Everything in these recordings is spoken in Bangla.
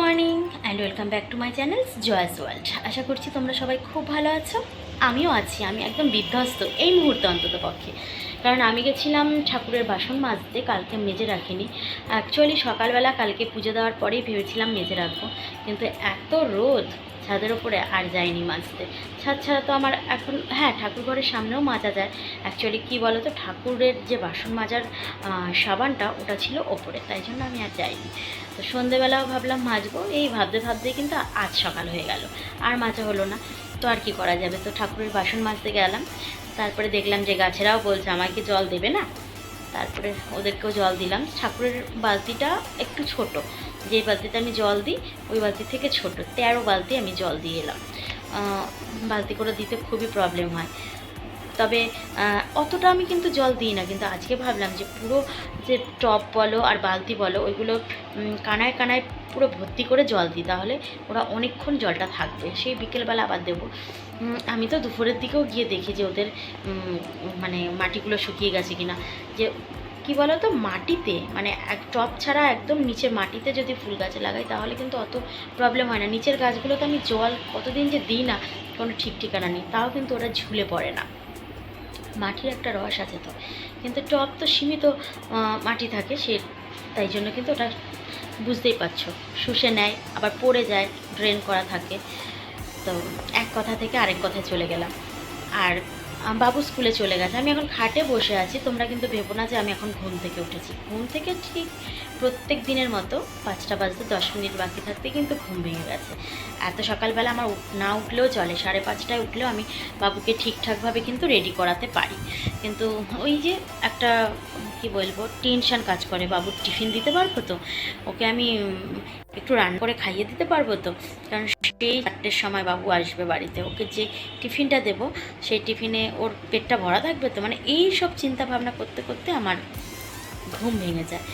Morning and welcome back to my channel Joya's world আশা করছি তোমরা সবাই খুব ভালো আছো। আমিও আছি, আমি একদম বিধ্বস্ত এই মুহূর্তে অন্তত পক্ষে। কারণ আমি গেছিলাম ঠাকুরের বাসন মাজতে, কালকে মেজে রাখিনি। অ্যাকচুয়ালি সকালবেলা কালকে পুজো দেওয়ার পরেই ভেবেছিলাম মেজে রাখব। কিন্তু এত রোদ ছাদের ওপরে আর যায়নি মাজতে ছাদ ছাড়া তো আমার এখন হ্যাঁ ঠাকুর ঘরের সামনেও মাজা যায়। অ্যাকচুয়ালি কী বলো তো ঠাকুরের যে বাসন মাজার সাবানটা, ওটা ছিল ওপরে, তাই জন্য আমি আর যাইনি। তো সন্ধেবেলাও ভাবলাম মাজবো, এই ভাবতে ভাবতে কিন্তু আজ সকাল হয়ে গেল, আর মাজা হলো না। তো আর কি করা যাবে? তো ঠাকুরের বাসন মাজতে গেলাম, তারপরে দেখলাম যে গাছেরাও বলছে আমাকে জল দেবে না। তারপরে ওদেরকেও জল দিলাম। ঠাকুরের বালতিটা একটু ছোট যে বালতিতে আমি জল দিই, ওই বালতি থেকে ছোট, তেরো বালতি আমি জল দিয়ে এলাম। বালতি করে দিতে খুবই প্রবলেম হয়। তবে অতটা আমি কিন্তু জল দিই না, কিন্তু আজকে ভাবলাম যে পুরো যে টপ বলো আর বালতি বলো, ওইগুলো কানায় কানায় পুরো ভর্তি করে জল দিই, তাহলে ওরা অনেকক্ষণ জলটা থাকবে। সেই বিকেলবেলা আবার দেবো। আমি তো দুপুরের দিকেও গিয়ে দেখি যে ওদের মানে মাটিগুলো শুকিয়ে গেছে কিনা, যে কি বলো তো মাটিতে মানে এক টপ ছাড়া একদম নিচে মাটিতে যদি ফুল গাছ লাগাই, তাহলে কিন্তু অত প্রবলেম হয় না। নিচের গাছগুলোতে আমি জল কতদিন যে দিই না, কোনো ঠিক ঠিকানা নেই। তাও কিন্তু ওরা ঝুলে পড়ে না। মাটির একটা রস আছে তো। কিন্তু টপ তো সীমিত মাটি থাকে, সে, তাই জন্য কিন্তু ওটা বুঝতেই পারছ। শুষে নেয়, আবার পড়ে যায় ড্রেন করা থাকে। তো এক কথা থেকে আরেক কথায় চলে গেলাম। আর বাবু স্কুলে চলে গেছে। আমি এখন খাটে বসে আছি। তোমরা কিন্তু ভেবো না যে আমি এখন ঘুম থেকে উঠেছি। ঘুম থেকে ঠিক প্রত্যেক দিনের মতো পাঁচটা বাজতে দশ মিনিট বাকি থাকতে কিন্তু ঘুম ভেঙে গেছে। এত সকালবেলা আমার না উঠলেও চলে। সাড়ে পাঁচটায় উঠলেও আমি বাবুকে ঠিকঠাকভাবে কিন্তু রেডি করাতে পারি। কিন্তু ওই যে একটা কি বলব টেনশন কাজ করে। বাবুর টিফিন দিতে পারব তো? ওকে আমি একটু রান করে খাইয়ে দিতে পারব তো? কারণ সেই চারটের সময় বাবু আসবে বাড়িতে। ওকে যে টিফিনটা দেব, সেই টিফিনে ওর পেটটা ভরা থাকবে তো? মানে এই সব চিন্তা ভাবনা করতে করতে আমার ঘুম ভেঙে যায়।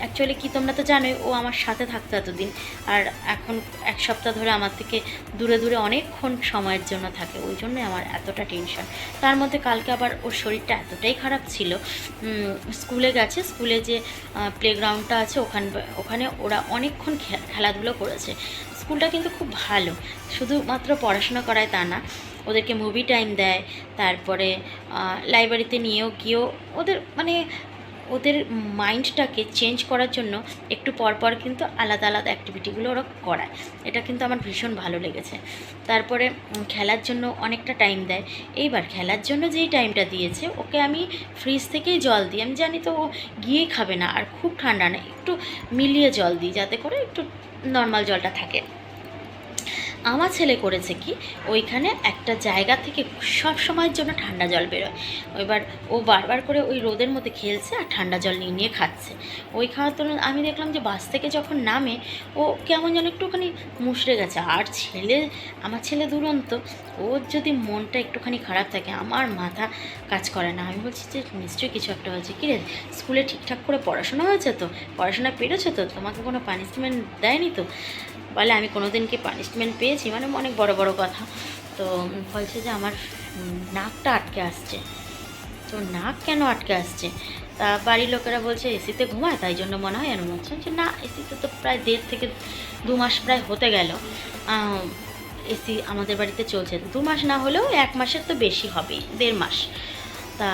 অ্যাকচুয়ালি কি তোমরা তো জানোই, ও আমার সাথে থাকতো এতদিন। আর এখন এক সপ্তাহ ধরে আমার থেকে দূরে দূরে অনেকক্ষণ সময়ের জন্য থাকে, ওই জন্য আমার এতটা টেনশন তার মধ্যে কালকে আবার ওর শরীরটা এতটাই খারাপ ছিল। স্কুলে গেছে, স্কুলে যে প্লেগ্রাউন্ডটা আছে, ওখান ওখানে ওরা অনেকক্ষণ খেলাধুলো করেছে। স্কুলটা কিন্তু খুব ভালো, শুধুমাত্র পড়াশোনা করায় তা না, ওদেরকে মুভি টাইম দেয়, তারপরে লাইব্রেরিতে নিয়েও গিয়েও ওদের মানে ওদের মাইন্ডটাকে চেঞ্জ করার জন্য একটু পর পর কিন্তু আলাদা আলাদা অ্যাক্টিভিটিগুলো ওরা করায়। এটা কিন্তু আমার ভীষণ ভালো লেগেছে। তারপরে খেলার জন্য অনেকটা টাইম দেয়। এইবার খেলার জন্য যেই টাইমটা দিয়েছে, ওকে আমি ফ্রিজ থেকেই জল দিই। আমি জানি তো ও গিয়েই খাবে না, আর খুব ঠান্ডা না, একটু মিলিয়ে জল দিই যাতে করে একটু নর্মাল জলটা থাকে। আমার ছেলে করেছে কি, ওইখানে একটা জায়গা থেকে সব সময়ের জন্য ঠান্ডা জল বেরোয়। এবার ও বারবার করে ওই রোদের মধ্যে খেলছে আর ঠান্ডা জল নিয়ে নিয়ে খাচ্ছে। ওই খাওয়ার জন্য আমি দেখলাম যে বাস থেকে যখন নামে, ও কেমন যেন একটুখানি মুষড়ে গেছে। আর ছেলে, আমার ছেলে দুরন্ত ওর যদি মনটা একটুখানি খারাপ থাকে, আমার মাথা কাজ করে না। আমি বলছি যে, নিশ্চয়ই কিছু একটা হয়েছে। কী রে, স্কুলে ঠিকঠাক করে পড়াশোনা হয়েছে তো? পড়াশোনা পেরেছ তো? তোমাকে কোনো পানিশমেন্ট দেয়নি তো? বলে, আমি কোনো দিন কি পানিশমেন্ট পেয়েছি? মানে অনেক বড় বড় কথা। তো বলছে যে, আমার নাকটা আটকে আসছে। তো নাক কেন আটকে আসছে? তা বাড়ির লোকেরা বলছে, এসিতে ঘুমায়? তাই জন্য মনে হয় এরকম হচ্ছে। যে না, এসিতে তো প্রায় দেড় থেকে দু মাস প্রায় হতে গেল। এসি আমাদের বাড়িতে চলছে। দু মাস না হলেও এক মাসের তো বেশি হবেই, দেড় মাস। তা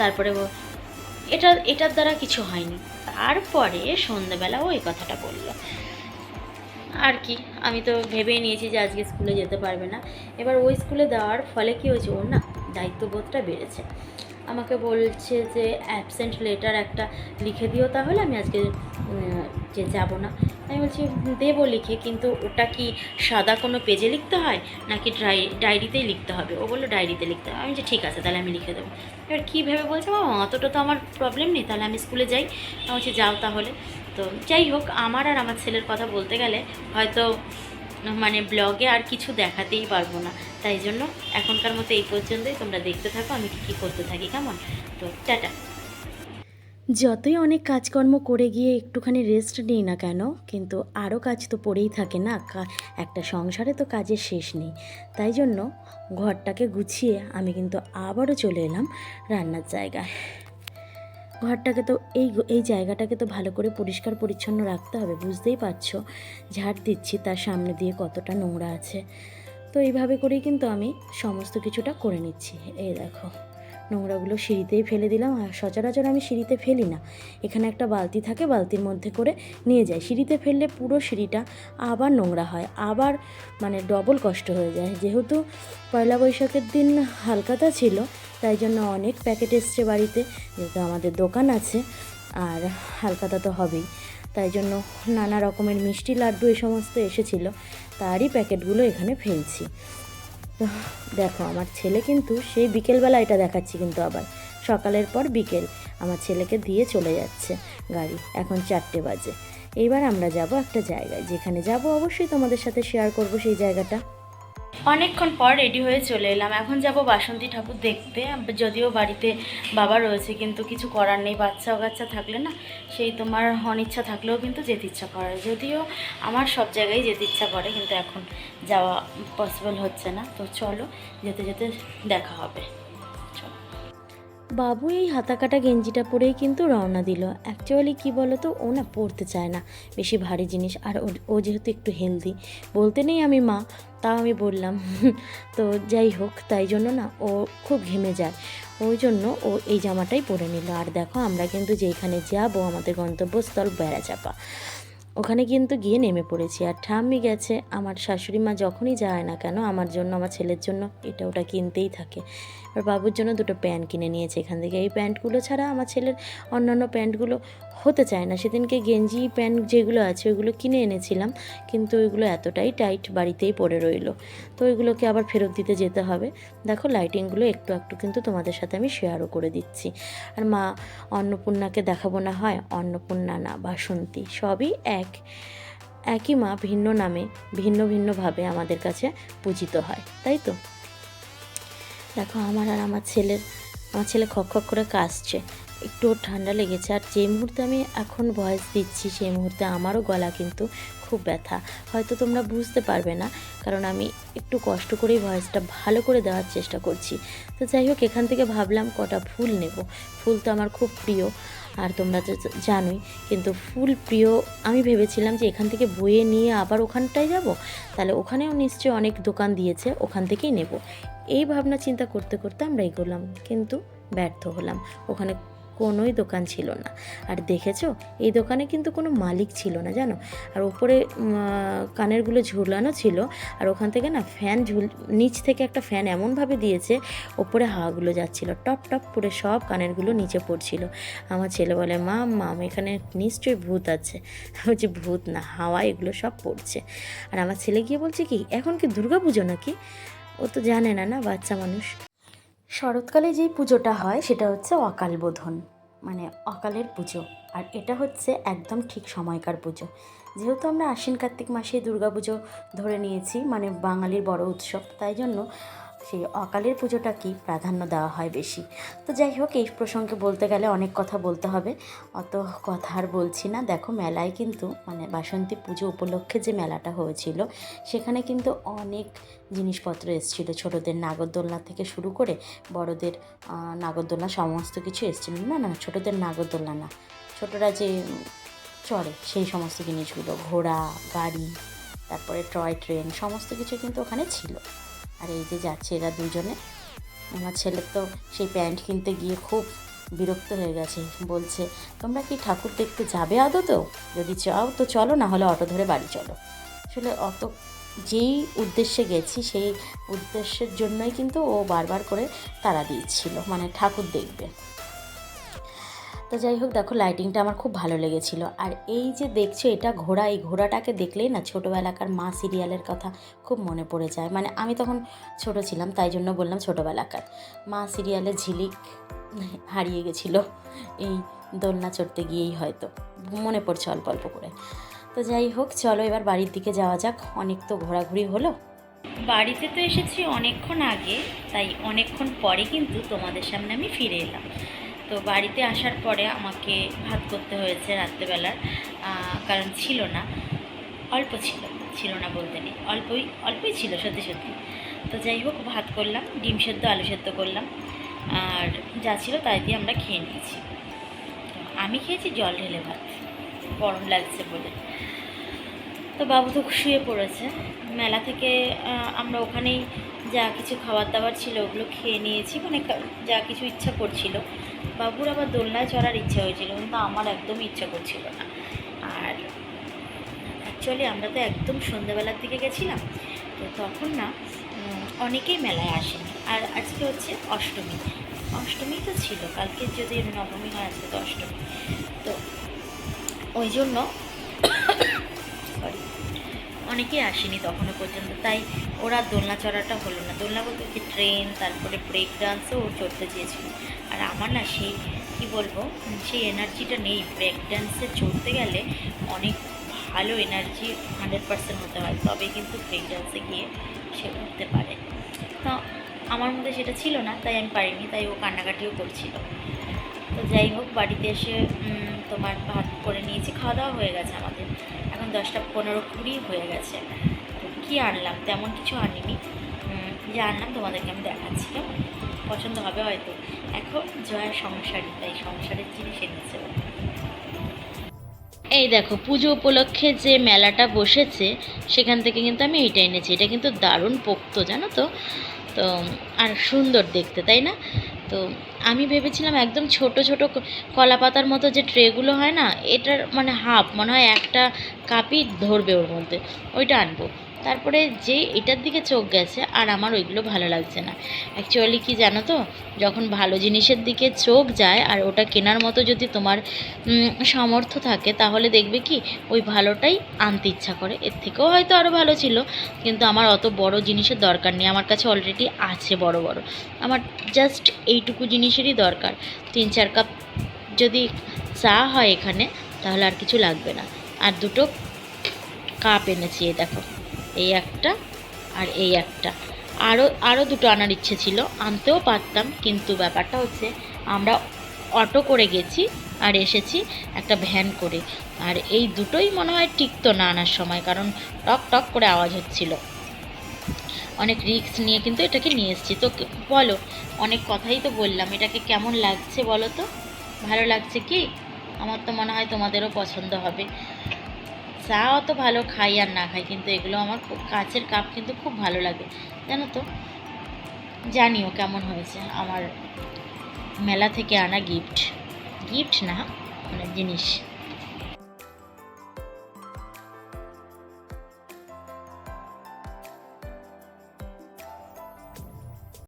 তারপরে এটা, এটার দ্বারা কিছু হয়নি। তারপরে সন্ধ্যেবেলা ও এই কথাটা বলল। আর কি, আমি তো ভেবেই নিয়েছি যে আজকে স্কুলে যেতে পারবে না। এবার ওই স্কুলে দেওয়ার ফলে কি হয়েছে, ওর না দায়িত্ববোধটা বেড়েছে। আমাকে বলছে যে অ্যাবসেন্ট লেটার একটা লিখে দিও তাহলে, আমি আজকে যে যাব না। আমি বলছি, দেবো লিখে, কিন্তু ওটা কি সাদা কোনো পেজে লিখতে হয়? নাকি ড্রাই ডায়েরিতেই লিখতে হবে? ও বলল ডায়েরিতে লিখতে হবে। আমি যে ঠিক আছে, তাহলে আমি লিখে দেবো। এবার কী ভেবে বলছে, বাবা, অতটা তো আমার প্রবলেম নেই, তাহলে আমি স্কুলে যাই। আমি বলছি, যাও তাহলে। তো যাই হোক, আমার আর আমার ছেলের কথা বলতে গেলে হয়তো মানে ব্লগে আর কিছু দেখাতেই পারব না। তাই জন্য এখনকার মতো এই পর্যন্তই। তোমরা দেখতে থাকো, আমি কী কী করতে থাকি, কেমন? তো টাটা। যতই অনেক কাজকর্ম করে গিয়ে একটুখানি রেস্ট নিই না কেন, কিন্তু আরও কাজ তো পড়েই থাকে না একটা সংসারে তো কাজের শেষ নেই। তাই জন্য ঘরটাকে গুছিয়ে আমি কিন্তু আবারও চলে এলাম রান্নার জায়গায়। ঘরটাকে তো এই এই জায়গাটাকে তো ভালো করে পরিষ্কার পরিচ্ছন্ন রাখতে হবে, বুঝতেই পারছ? ঝাড় দিচ্ছি তার সামনে দিয়ে কতটা নোংরা আছে। তো এইভাবে করেই কিন্তু আমি সমস্ত কিছুটা করে নিচ্ছি। এই দেখো। নোংরাগুলো সিঁড়িতেই ফেলে দিলাম আর সচরাচর আমি সিঁড়িতে ফেলি না। এখানে একটা বালতি থাকে, বালতির মধ্যে করে নিয়ে যাই। সিঁড়িতে ফেললে পুরো সিঁড়িটা আবার নোংরা হয়, আবার মানে ডবল কষ্ট হয়ে যায়। যেহেতু পয়লা বৈশাখের দিন হালকাতা ছিল, তাই জন্য অনেক প্যাকেট এসছে বাড়িতে, যেহেতু আমাদের দোকান আছে, আর হালকাতা তো হবেই। তাই জন্য নানা রকমের মিষ্টি লাড্ডু এই সমস্ত এসেছিল, তারই প্যাকেটগুলো এখানে ফেলছি। দেখো, আমার ছেলে কিন্তু সেই বিকেলবেলা এটা দেখাচ্ছি কিন্তু আবার। সকালের পর বিকেল আমার ছেলেকে দিয়ে চলে যাচ্ছে গাড়ি, এখন চারটে বাজে। এইবার আমরা যাব একটা জায়গায়, যেখানে যাব অবশ্যই তোমাদের সাথে শেয়ার করব সেই জায়গাটা। অনেকক্ষণ পর রেডি হয়ে চলে এলাম। এখন যাব বাসন্তী ঠাকুর দেখতে। যদিও বাড়িতে বাবা রয়েছে, কিন্তু কিছু করার নেই। বাচ্চা বাচ্চা থাকলে না, সেই তোমার অনিচ্ছা থাকলেও কিন্তু যেতে ইচ্ছা করে। যদিও আমার সব জায়গায় যেতে ইচ্ছা করে, কিন্তু এখন যাওয়া পসিবল হচ্ছে না। তো চলো, যেতে যেতে দেখা হবে। বাবু এই হাতা কাটা গেঞ্জিটা পরেই কিন্তু রওনা দিল। অ্যাকচুয়ালি কি বলো তো ও না পড়তে চায় না। বেশি ভারী জিনিস, আর ও- যেহেতু একটু হেলদি বলতে নেই আমি মা, তাও আমি বললাম। তো যাই হোক, তাই জন্য না ও খুব ঘেমে যায়। ওই জন্য ও এই জামাটাই পরে নিল। আর দেখো, আমরা কিন্তু যেখানে যাব, আমাদের গন্তব্যস্থল বেড়াচাপা। ওখানে কিন্তু গিয়ে নেমে পড়েছি। আর ঠাম্মি গেছে। আমার শাশুড়ি মা যখনই যায় না কেন, আমার জন্য, আমার ছেলের জন্য, এটা ওটা কিনতেই থাকে। আর বাবুর জন্য দুটো প্যান্ট কিনে নিয়েছে এখান থেকে। এই প্যান্টগুলো ছাড়া আমার ছেলের অন্যান্য প্যান্টগুলো হতে চায় না। সেদিনকে গেঞ্জি, প্যান্ট যেগুলো আছে ওইগুলো কিনে এনেছিলাম। কিন্তু ওইগুলো এতটাই টাইট বাড়িতেই পড়ে রইল। তো ওইগুলোকে আবার ফেরত দিতে যেতে হবে। দেখো, লাইটিংগুলো একটু একটু কিন্তু তোমাদের সাথে আমি শেয়ারও করে দিচ্ছি। আর মা, অন্নপূর্ণাকে দেখাবো না হয়? অন্নপূর্ণা না, বাসন্তী। সবই এক। একই মা, ভিন্ন নামে, ভিন্ন ভিন্নভাবে আমাদের কাছে পূজিত হয়। তাই তো? দেখো, আমার আর আমার ছেলের, আমার ছেলে খক খক করে কাশছে একটু ঠান্ডা লেগেছে আর যে মুহূর্তে আমি এখন ভয়েস দিচ্ছি সেই মুহূর্তে আমারও গলা কিন্তু খুব ব্যথা। হয়তো তোমরা বুঝতে পারবে না, কারণ আমি একটু কষ্ট করেই ভয়েসটা ভালো করে দেওয়ার চেষ্টা করছি। তো যাই হোক, এখান থেকে ভাবলাম কটা ফুল নেব। ফুল তো আমার খুব প্রিয়, আর তোমরা তো জানোই, কিন্তু ফুল প্রিয় আমি ভেবেছিলাম যে এখান থেকে বয়ে নিয়ে আবার ওখানটায় যাব। তাহলে ওখানেও নিশ্চয়ই অনেক দোকান দিয়েছে, ওখান থেকেই নেব। এই ভাবনা চিন্তা করতে করতে আমরা এগোলাম, কিন্তু ব্যর্থ হলাম। ওখানে কোনোই দোকান ছিল না। আর দেখেছ, এই দোকানে কিন্তু কোনো মালিক ছিল না, জানো? আর ওপরে কানেরগুলো ঝুলানো ছিল, আর ওখান থেকে না ফ্যান ঝুল, নিচ থেকে একটা ফ্যান এমনভাবে দিয়েছে, ওপরে হাওয়াগুলো যাচ্ছিল, টপ টপ করে সব কানেরগুলো নিচে পড়ছিল। আমার ছেলে বলে, মা মাম এখানে নিশ্চয়ই ভূত আছে। বলছি, ভূত না হাওয়া এগুলো সব পড়ছে। আর আমার ছেলে গিয়ে বলছে কি, এখন কি দুর্গা পুজো নাকি? ও তো জানে না না, বাচ্চা মানুষ। শরৎকালে যেই পুজোটা হয়, সেটা হচ্ছে অকাল বোধন। মানে অকালের পুজো। আর এটা হচ্ছে একদম ঠিক সময়কার পুজো। যেহেতু আমরা আশ্বিন কার্তিক মাসে দুর্গা পুজো ধরে নিয়েছি মানে বাঙালির বড় উৎসব, তাই জন্য সেই অকালের পুজোটাকেই প্রাধান্য দেওয়া হয় বেশি? তো যাই হোক, এই প্রসঙ্গে বলতে গেলে অনেক কথা বলতে হবে। অত কথা আর বলছি না। দেখো, মেলায় কিন্তু মানে বাসন্তী পুজো উপলক্ষে যে মেলাটা হয়েছিল, সেখানে কিন্তু অনেক জিনিসপত্র এসেছিল। ছোটোদের নাগরদোলনা থেকে শুরু করে বড়দের নাগরদোলনা সমস্ত কিছু এসেছিল। না না, ছোটোদের নাগরদোলনা না। ছোটরা যে চড়ে, সেই সমস্ত জিনিসগুলো, ঘোড়া, গাড়ি, তারপরে টয় ট্রেন, সমস্ত কিছু কিন্তু ওখানে ছিল। আর এই যে যাচ্ছে এরা দুজনে। আমার ছেলে তো সেই প্যান্ট কিনতে গিয়ে খুব বিরক্ত হয়ে গেছে। বলছে, তোমরা কি ঠাকুর দেখতে যাবে আদত যদি চাও তো চলো না হলে অটো ধরে বাড়ি চলো। আসলে অত যেই উদ্দেশ্যে গেছি, সেই উদ্দেশ্যের জন্যই কিন্তু ও বারবার করে তারা দিয়েছিল মানে ঠাকুর দেখবে। তো যাই হোক, দেখো লাইটিংটা আমার খুব ভালো লেগেছিল। আর এই যে দেখছ, এটা ঘোড়া, এই ঘোড়াটাকে দেখলেই না ছোটোবেলাকার মা সিরিয়ালের কথা খুব মনে পড়ে যায়। মানে আমি তখন ছোট ছিলাম, তাই জন্য বললাম ছোটোবেলাকার। মা সিরিয়ালে ঝিলিক হারিয়ে গেছিল, এই দোলনা চড়তে গিয়েই হয়তো। মনে পড়ছে অল্প অল্প করে। তো যাই হোক, চলো এবার বাড়ির দিকে যাওয়া যাক। অনেক তো ঘোরাঘুরি হলো। বাড়িতে তো এসেছি অনেকক্ষণ আগে, তাই অনেকক্ষণ পরে কিন্তু তোমাদের সামনে আমি ফিরে এলাম। তো বাড়িতে আসার পরে আমাকে ভাত করতে হয়েছে রাত্রেবেলার কারণ ছিল না। অল্প ছিল ছিল না বলতে নেই। অল্পই অল্পই ছিল, সত্যি সত্যি। তো যাই হোক, ভাত করলাম, ডিম সেদ্ধ, আলু সেদ্ধ করলাম। আর যা ছিল তাই দিয়ে আমরা খেয়ে নিয়েছি। আমি খেয়েছি, জল ঢেলে ভাত। গরম লাগছে বলে। তো বাবু তো শুয়ে পড়েছে। মেলা থেকে আমরা ওখানেই যা কিছু খাবার দাবার ছিল ওগুলো খেয়ে নিয়েছি। মানে যা কিছু ইচ্ছা করছিল। বাবুর আবার দোলনায় চড়ার ইচ্ছা হয়েছিল, কিন্তু আমার একদম ইচ্ছা করছিল না। আর অ্যাকচুয়ালি আমরা তো একদম সন্ধ্যাবেলার দিকে গেছিলাম, তো তখন না অনেকেই মেলায় আসেনি। আর আজকে হচ্ছে অষ্টমী। অষ্টমী তো ছিল, কালকে যদি নবমী হয় আজকে তো অষ্টমী। তো ওই জন্য অনেকেই আসেনি তখনও পর্যন্ত, তাই ওরা দোলনা চড়াটা হলো না। দোলনা বলতে কি ট্রেন তারপরে ব্রেক ডান্সও ও চড়তে চেয়েছিল। আর আমার না সেই, কী বলব, সেই এনার্জিটা নেই। ব্রেক ডান্সে চড়তে গেলে অনেক ভালো এনার্জি হান্ড্রেড পার্সেন্ট হতে হয়। তবে কিন্তু ব্রেক ডান্সে গিয়ে সে উঠতে পারে। তো আমার মধ্যে সেটা ছিল না, তাই আমি পারিনি, তাই ও কান্নাকাটিও করছিল। তো যাই হোক, বাড়িতে এসে তোমার ভাত করে নিয়েছি, খাওয়া দাওয়া হয়ে গেছে আমাদের। দশটা পনেরো কুড়ি হয়ে গেছে। তো কী আনলাম? তেমন কিছু আনিনি। যে আনলাম তোমাদেরকে আমি দেখাচ্ছি। কেমন পছন্দ হবে হয়তো। এখন জয়া সংসারী, তাই সংসারের জিনিস এনেছে এই দেখো, পুজো উপলক্ষে যে মেলাটা বসেছে, সেখান থেকে কিন্তু আমি এইটা এনেছি। এটা কিন্তু দারুণ পোক্ত, জানো তো? তো, আর সুন্দর দেখতে, তাই না? তো আমি ভেবেছিলাম একদম ছোট ছোট কলা পাতার মতো যে ট্রেগুলো হয় না, এটার মানে হাফ, মনে হয় একটা কাপই ধরবে ওর মধ্যে, ওইটা আনব। তারপরে যে এটার দিকে চোখ গেছে আর আমার ওইগুলো ভালো লাগছে না। অ্যাকচুয়ালি কি জানো তো? যখন ভালো জিনিসের দিকে চোখ যায় আর ওটা কেনার মতো যদি তোমার সামর্থ্য থাকে, তাহলে দেখবে কি ওই ভালোটাই আনতে ইচ্ছা করে। এর থেকেও হয়তো আরও ভালো ছিল, কিন্তু আমার অত বড় জিনিসের দরকার নেই। আমার কাছে অলরেডি আছে বড় বড়। আমার জাস্ট এইটুকু জিনিসেরই দরকার। তিন চার কাপ যদি চা হয় এখানে, তাহলে আর কিছু লাগবে না। আর দুটো কাপ এনেছি, এই দেখো। এই একটা আর এই একটা। আরও আরও দুটো আনার ইচ্ছে ছিল, আনতেও পারতাম, কিন্তু ব্যাপারটা হচ্ছে আমরা অটো করে গেছি আর এসেছি একটা ভ্যান করে। আর এই দুটোই মনে হয় টিকতো না আনার সময়, কারণ টক টক করে আওয়াজ হচ্ছিল। অনেক রিস্ক নিয়ে কিন্তু এটাকে নিয়ে এসেছি। তো বলো, অনেক কথাই তো বললাম, এটাকে কেমন লাগছে বলো তো? ভালো লাগছে কি? আমার তো মনে হয় তোমাদেরও পছন্দ হবে। চা অত ভালো, খাই আর না খাই, কিন্তু এগুলো আমার খুব কাচের কাপ কিন্তু খুব ভালো লাগে, জানো তো? জানিও কেমন হয়েছে আমার মেলা থেকে আনা গিফট গিফট না মানে জিনিস।